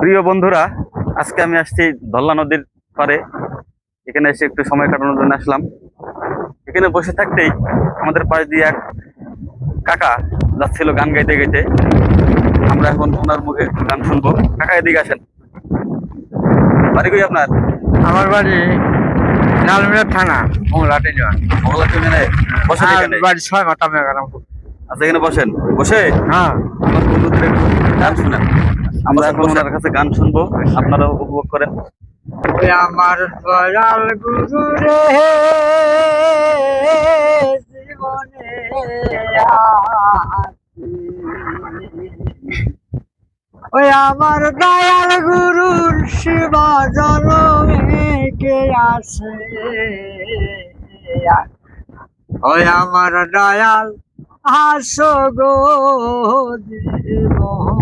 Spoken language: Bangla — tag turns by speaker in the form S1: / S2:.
S1: প্রিয় বন্ধুরা আজকে আমি আসছি ধল্লা নদীর পারে এখানে এসে একটু সময় কাটানোর জন্য আসলাম। এখানে বসে থাকতেই আমাদের পাশ দিয়ে এক কাকা যাচ্ছিল গান গাইতে গাইতে। আমরা এখন ওনার মুখে গান শুনব। কাকা এদিকে আসেন। বাড়ি কই আপনার?
S2: আমার বাড়ি লালমিয়া থানা মোংলাটে যান
S1: মঙ্গলা চৌধুরী বসেন এখানে।
S2: বাড়ি ছয় মেঘারাম
S1: আচ্ছা এখানে বসেন। বসে
S2: হ্যাঁ।
S1: আমার বন্ধুদের গান শুনেন। আমরা এখন ওনার কাছে গান শুনব, আপনারাও উপভোগ করেন।
S2: আমার দয়াল গুরু রে জীবনে ওই আমার দয়াল গুরুর শিব জনমে কে আসে? ওই আমার দয়াল আসো গো জীবন।